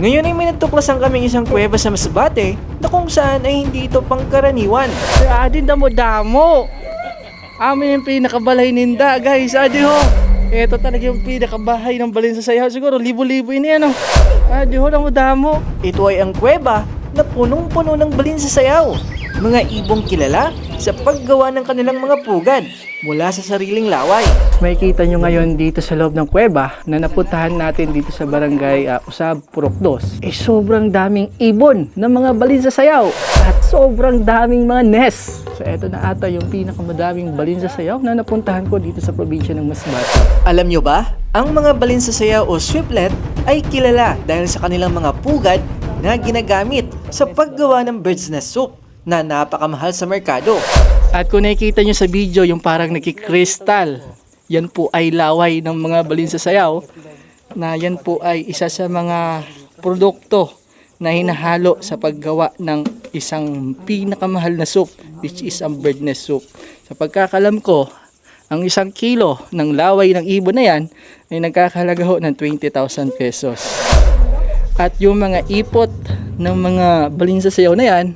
Ngayon ay may natuklasan kaming isang kuweba sa Masbate na kung saan ay hindi ito pangkaraniwan. Adin damo damo. Amin yung pinakabalay ninda guys. Adi ho. Ito talaga yung pinakabahay ng balin sa sayaw. Siguro libo-libo yun yan. Oh. Adi ho damo damo. Ito ay ang kuweba na punong-puno ng balin sa sayaw. Mga ibong kilala sa paggawa ng kanilang mga pugad mula sa sariling laway. Makikita nyo ngayon dito sa loob ng kuweba na napuntahan natin dito sa barangay uh, Usab, Purokdos. Eh sobrang daming ibon ng mga balin sa sayaw at sobrang daming mga nest. So eto na ata yung pinakamadaming balin sa sayaw na napuntahan ko dito sa probinsya ng Masbate. Alam nyo ba, ang mga balin sa sayaw o swiplet ay kilala dahil sa kanilang mga pugad na ginagamit sa paggawa ng bird's nest soup na napakamahal sa merkado. At kung nakikita nyo sa video yung parang nagkikristal, yan po ay laway ng mga balin sa sayaw na yan po ay isa sa mga produkto na hinahalo sa paggawa ng isang pinakamahal na soup which is ang bird nest soup. Sa pagkakalam ko, ang isang kilo ng laway ng ibon na yan ay nagkakahalaga ho ng 20,000 pesos. At yung mga ipot ng mga balin sa sayaw na yan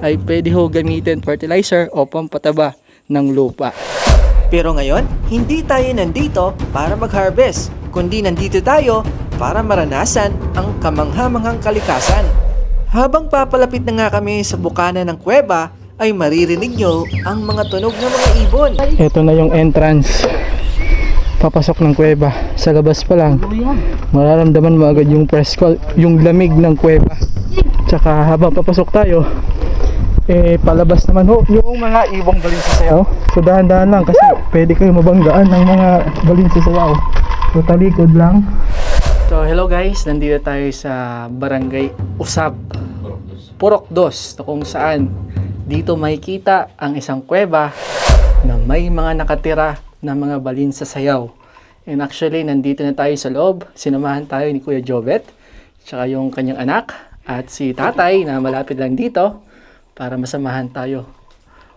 ay pwede ho gamitin fertilizer o pampataba ng lupa. Pero ngayon, hindi tayo nandito para mag-harvest, kundi nandito tayo para maranasan ang kamangha-manghang kalikasan. Habang papalapit na nga kami sa bukana ng kuweba, ay maririnig nyo ang mga tunog ng mga ibon. Ito na yung entrance. Papasok ng kuweba. Sa labas pa lang, mararamdaman mo agad yung press call, yung lamig ng kuweba. Tsaka habang papasok tayo, eh palabas naman ho yung mga ibong balin sa sayaw. So dahan-dahan lang kasi pwede kayo mabanggaan ng mga balin sa sayaw. So talikod lang. So hello guys, nandito tayo sa Barangay Usab. Purok Dos, na kung saan dito makikita ang isang kuweba na may mga nakatira na mga balin sa sayaw. And actually, nandito na tayo sa loob. Sinamahan tayo ni Kuya Jovet, tsaka yung kanyang anak, at si tatay na malapit lang dito para masamahan tayo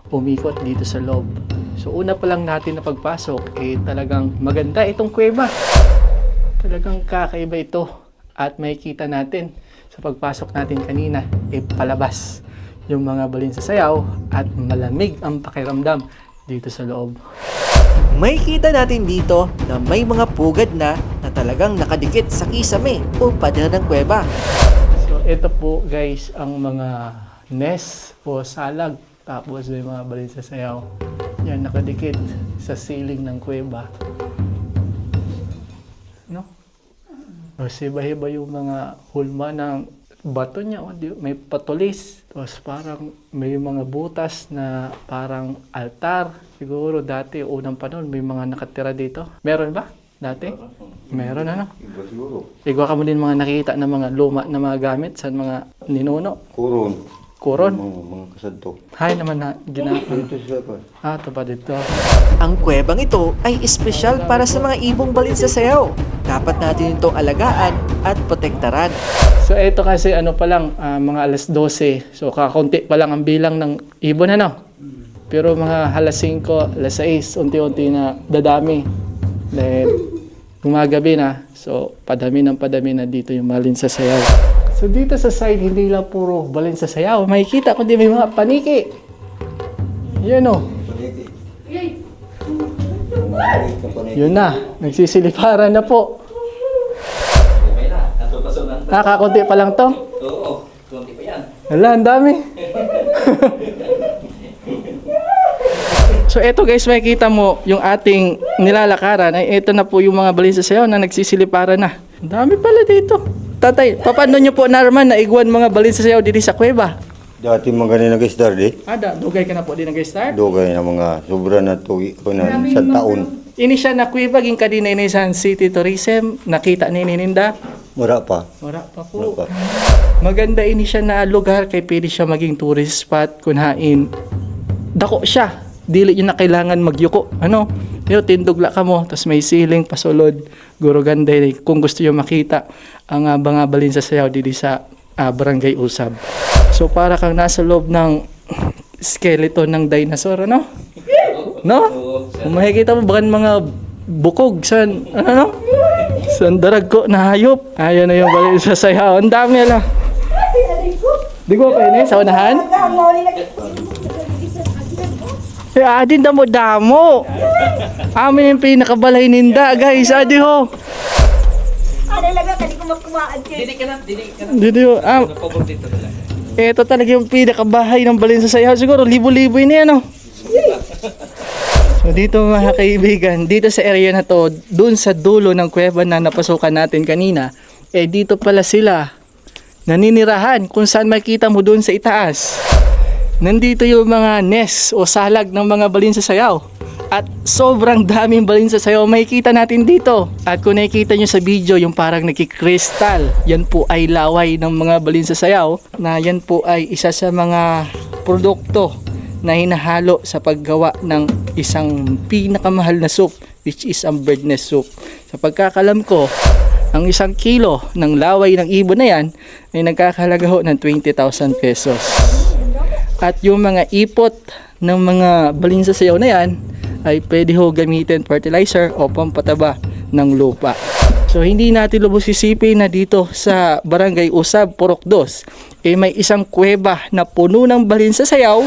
umikot dito sa loob. So una pa lang natin na pagpasok, eh talagang maganda itong kuweba. Talagang kakaiba ito. At makikita natin sa pagpasok natin kanina, eh palabas yung mga balin sa sayaw at malamig ang pakiramdam dito sa loob. May kita natin dito na may mga pugad na na talagang nakadikit sa kisame o pader ng kuweba. So ito po guys ang mga nest o salag tapos may mga balin sa sayaw. Yan nakadikit sa ceiling ng kuweba. No? Kasi iba-iba yung mga hulma ng bato niya. o, May patulis. Tapos parang may mga butas na parang altar. Siguro dati, unang panahon, may mga nakatira dito. Meron ba? Dati? Meron ano? Iba siguro. Igwa ka mo din mga nakikita na mga luma na mga gamit sa mga ninuno. Kuron. Kuron. Mga, mga kasadto. Hay naman na gina... Dito sila pa. Ah, ito pa dito. Ang kuwebang ito ay espesyal para sa mga ibong balin sa sayaw. Dapat natin itong alagaan at protektaran. So ito kasi ano pa lang, ah, mga alas 12. So kakaunti pa lang ang bilang ng ibon ano. Pero mga alas 5, alas 6, unti-unti na dadami. Dahil gumagabi na. So padami ng padami na dito yung balin sa sayaw. So dito sa side, hindi lang puro balin sa sayaw. Makikita kundi may mga paniki. Yan o. Paniti. Yun na, nagsisiliparan na po. Nakakunti pa lang to? Oo, konti pa yan. Wala, ang dami. so eto guys, makikita mo yung ating nilalakaran ay ito na po yung mga balin sa sayaw na nagsisiliparan na. Ang dami pala dito. Tatay, paano nyo po narman na iguan mga balin sa sayaw dito sa kuweba? Dati mga ganun nag-star di. Ada, dugay ka na po din nag-start. Dugay na mga sobra na tuwi ko na sa taon. Ini siya na kuweba, ging kadina ini sa City Tourism, nakita ni Nininda. Mura pa. Wala pa Mura po. pa. Maganda ini siya na lugar kay pwede siya maging tourist spot kunhain. Dako siya. Dili yun na kailangan magyuko. Ano? Pero tindugla ka mo, tapos may ceiling, pasulod, guro ganda. eh. Kung gusto nyo makita ang uh, mga balin sa sayaw dito sa ah, Barangay Usab. So para kang nasa loob ng skeleton ng dinosaur, ano? No? Kung makikita mo, baka mga bukog sa, ano, no? Sandarag ko na hayop. Ayan na yung balin sa sayaw. Ang dami ala. Di ko pa ini sa unahan? Eh, adin damo damo. Amin yung pinakabalay ninda, guys. Adi ho. Ano lang ka, di ko makuhaan kayo. Dito yung, ah, ito talaga yung pinakabahay ng balin sa sayaw. Siguro, libo-libo yun yan, oh. So dito mga kaibigan, dito sa area na to, dun sa dulo ng kuweba na napasukan natin kanina, eh dito pala sila naninirahan kung saan makita mo dun sa itaas. Nandito yung mga nest o salag ng mga balin sa sayaw. At sobrang daming balin sa sayaw makikita natin dito. At kung nakikita nyo sa video yung parang nakikristal, yan po ay laway ng mga balin sa sayaw na yan po ay isa sa mga produkto na hinahalo sa paggawa ng isang pinakamahal na soup which is ang bird soup. Sa pagkakalam ko, ang isang kilo ng laway ng ibon na yan ay nagkakahalaga ho ng 20,000 pesos. At yung mga ipot ng mga balin sa sayaw na yan ay pwede ho gamitin fertilizer o pampataba ng lupa. So hindi natin lubos isipin na dito sa Barangay Usab, Purok 2, eh may isang kuweba na puno ng balin sa sayaw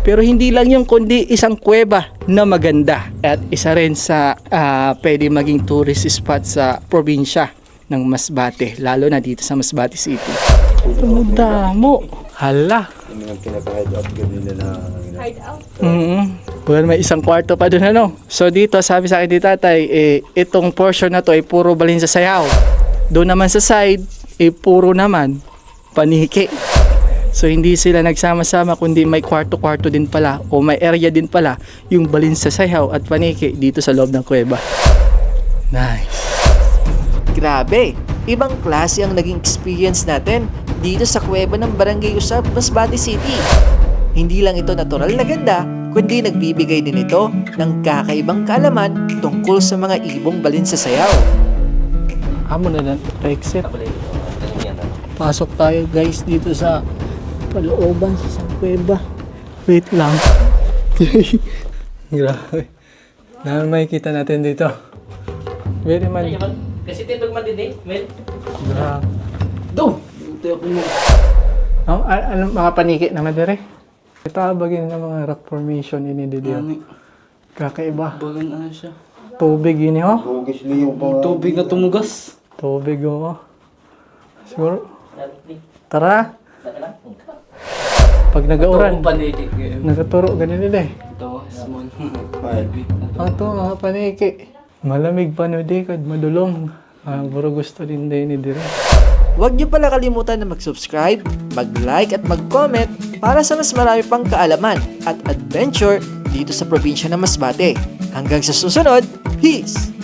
pero hindi lang yung kundi isang kuweba na maganda at isa rin sa ah, pwede maging tourist spot sa probinsya ng Masbate lalo na dito sa Masbate City. Ang damo. Hala. Yun yung pinaka-head up ganila na Mm Well, may isang kwarto pa dun ano. So dito, sabi sa akin ni tatay, eh, itong portion na to ay puro balin sa sayaw. Doon naman sa side, eh, puro naman paniki. So hindi sila nagsama-sama kundi may kwarto-kwarto din pala o may area din pala yung balin sa sayaw at paniki dito sa loob ng kuweba. Nice. Grabe, ibang klase ang naging experience natin dito sa kuweba ng Barangay Usab, Masbate City. Hindi lang ito natural na ganda, kundi nagbibigay din ito ng kakaibang kaalaman tungkol sa mga ibong balin sa sayaw. Amo na lang, exit. Pasok tayo guys dito sa palooban sa isang kuweba. Wait lang. Grabe. Na makikita natin dito. Very man. Kasi tindog man din eh, Mel. Grabe. Ito ako mo. Ang oh, ano mga paniki naman dire. Itabagin ng mga rock formation ini dito. Kakaiba. Bagan ano siya. Tubig yun ho. Hugis niyo pa. Tubig na tumugas. Tubig oh. Siguro. Tara. Pag nag-auran, paniki. nagaturo ganun nila eh. Ito, small. Ay, Ang to mga paniki. Malamig pa no di kad madulong. Ah, puro gusto din din ni dire. Huwag niyo pala kalimutan na mag-subscribe, mag-like at mag-comment para sa mas marami pang kaalaman at adventure dito sa probinsya ng Masbate. Hanggang sa susunod, peace!